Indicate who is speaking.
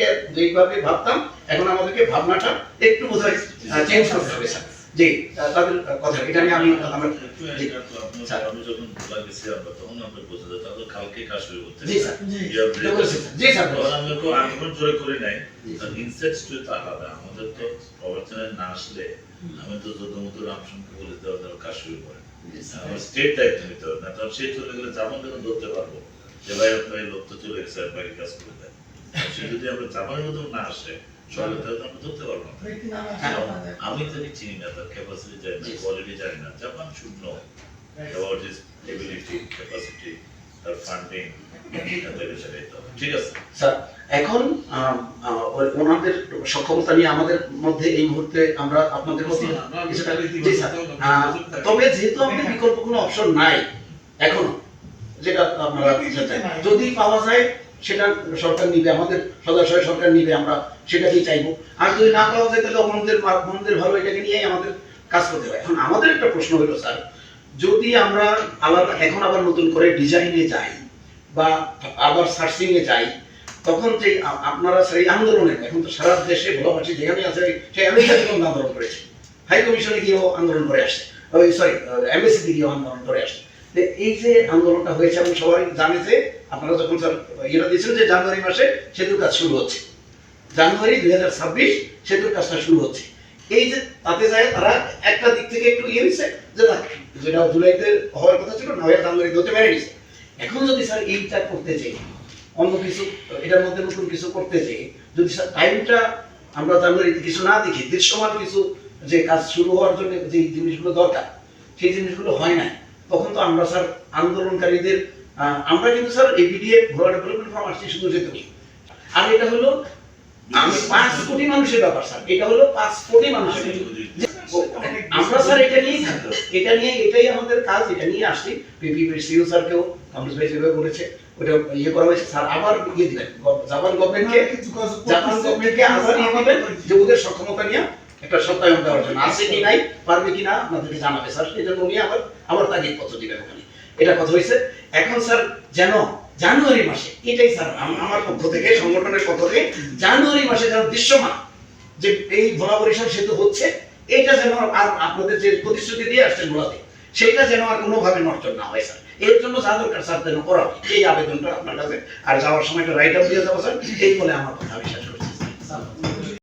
Speaker 1: আমাদেরকে যেইভাবে ভাবতাম এখন আমাদেরকে ভাবনাটা একটু বোধহয় চেঞ্জ করতে হবে। স্যার জি তাদের কথা এটা নিয়ে আমি আমার
Speaker 2: একটু এটা তো আপনার- আমি যখন ভোলা গেছি আমরা তখন আমরা বোঝা যায় তাহলে কালকে কাজ শুরু করতে
Speaker 1: ji sir.
Speaker 3: Ji
Speaker 2: You have
Speaker 1: এটা বলেছি স্যার।
Speaker 2: তখন আমি ওকে আন্দোলন জয় করে নাই ইনসেটস টু তো আলাদা আমাদের তো প্রবর্তনে না আসলে আমি তো যত মতো বলে দেওয়া দেওয়ার কাজ শুরু করে? আমার স্টেট দায়িত্ব নিতে হবে না তখন সে চলে গেলে কেন ধরতে পারব। যে ভাই আপনার এই লোক তো চলে গেছে বাড়ির কাজ করে দেয়। সে যদি আমরা জামানের মতো না আসে সরকার তাহলে তো আমরা ধরতে পারব
Speaker 1: হ্যাঁ।
Speaker 2: আমি তাকে চিনি না তার ক্যাপাসিটি জানি না কোয়ালিটি জানি না Japan should know about his ability, capacity, তার ফান্ডিং ঠিক আছে
Speaker 1: স্যার এখন ওনাদের সক্ষমতা নিয়ে আমাদের মধ্যে এই মুহূর্তে আমরা আপনাদের তবে যেহেতু আমাদের বিকল্প কোনো অপশন নাই এখনও যেটা আপনারা যদি পাওয়া যায় সেটা সরকার নিবে, আমাদের সদস্য সরকার নিবে, আমরা সেটাকেই চাইব। আর যদি না পাওয়া যায়, তাহলে অন্যদের অন্যদের ভালো এটাকে নিয়েই আমাদের কাজ করতে হয়। এখন আমাদের একটা প্রশ্ন হলো, স্যার, যদি আমরা আবার, এখন আবার নতুন করে ডিজাইনে যাই বা আবার সার্চিং এ যাই, তখন যে আপনারা সেই আন্দোলনের এখন তো সারা দেশে ভোলাবাসী যেখানে আছে, সেই আমেরিকা থেকেও আন্দোলন করেছে। হাই কমিশনে গিয়েও আন্দোলন করে আসছে। সরি এমবেসিতে গিয়েও আন্দোলন করে আসছে। এই যে আন্দোলনটা হয়েছে এবং সবাই জানে যে আপনারা যখন স্যার ইয়েটা দিয়েছেন যে জানুয়ারি মাসে সেতুর কাজ শুরু হচ্ছে। জানুয়ারি দুই হাজার ছাব্বিশ সেতুর কাজটা শুরু হচ্ছে। এই যে তাতে যায় তারা একটা দিক থেকে একটু ইয়ে হয়েছে যে না, যেটা জুলাইতে হওয়ার কথা ছিল না হয় জানুয়ারি হতে পেরে এখন যদি স্যার এইটা করতে চাই অন্য কিছু এটার মধ্যে নতুন কিছু করতে চাই যদি স্যার টাইমটা আমরা জানুয়ারিতে কিছু না দেখি দৃশ্যমান কিছু যে কাজ শুরু হওয়ার জন্য যে জিনিসগুলো দরকার সেই জিনিসগুলো হয় না তখন তো আমরা স্যার আন্দোলনকারীদের আমরা কিন্তু স্যার এবিডিএ ঘোড়া ডেভেলপমেন্ট ফার্ম আসছি শুধু যেতে আর এটা হলো আমি পাঁচ কোটি মানুষের ব্যাপার স্যার। এটা হলো পাঁচ কোটি মানুষের আমরা স্যার এটা নিয়েই এটা নিয়ে এটাই আমাদের কাজ এটা নিয়ে আসছি। পিপি সিও স্যারকেও কামরুজ ভাই যেভাবে বলেছে ওটা ইয়ে করা হয়েছে। স্যার আবার ইয়ে দিলেন। জাপান গভর্নমেন্টকে
Speaker 3: কিছু
Speaker 1: জাপান গভর্নমেন্টকে আবার ইয়ে দিবেন যে ওদের সক্ষমতা নিয়ে একটা সত্যায়ন দেওয়ার জন্য। আছে কি নাই পারবে কি না আপনাদেরকে জানাবে স্যার। সেই জন্য উনি আবার আবার তাগিদ পত্র দিবেন ওখানে এটা কথা হয়েছে এখন স্যার যেন জানুয়ারি মাসে এটাই স্যার আমার পক্ষ থেকে সংগঠনের পক্ষ থেকে জানুয়ারি মাসে যেন দৃশ্যমান যে এই ভোলা বরিশাল সেতু হচ্ছে এটা যেন আর আপনাদের যে প্রতিশ্রুতি দিয়ে আসছেন ভোলাতে সেটা যেন আর কোনোভাবে নষ্ট না হয় স্যার। এর জন্য যা দরকার স্যার যেন করা এই আবেদনটা আপনার কাছে আর যাওয়ার সময় একটা রাইট আপ দিয়ে যাব স্যার। এই বলে আমার কথা আমি শেষ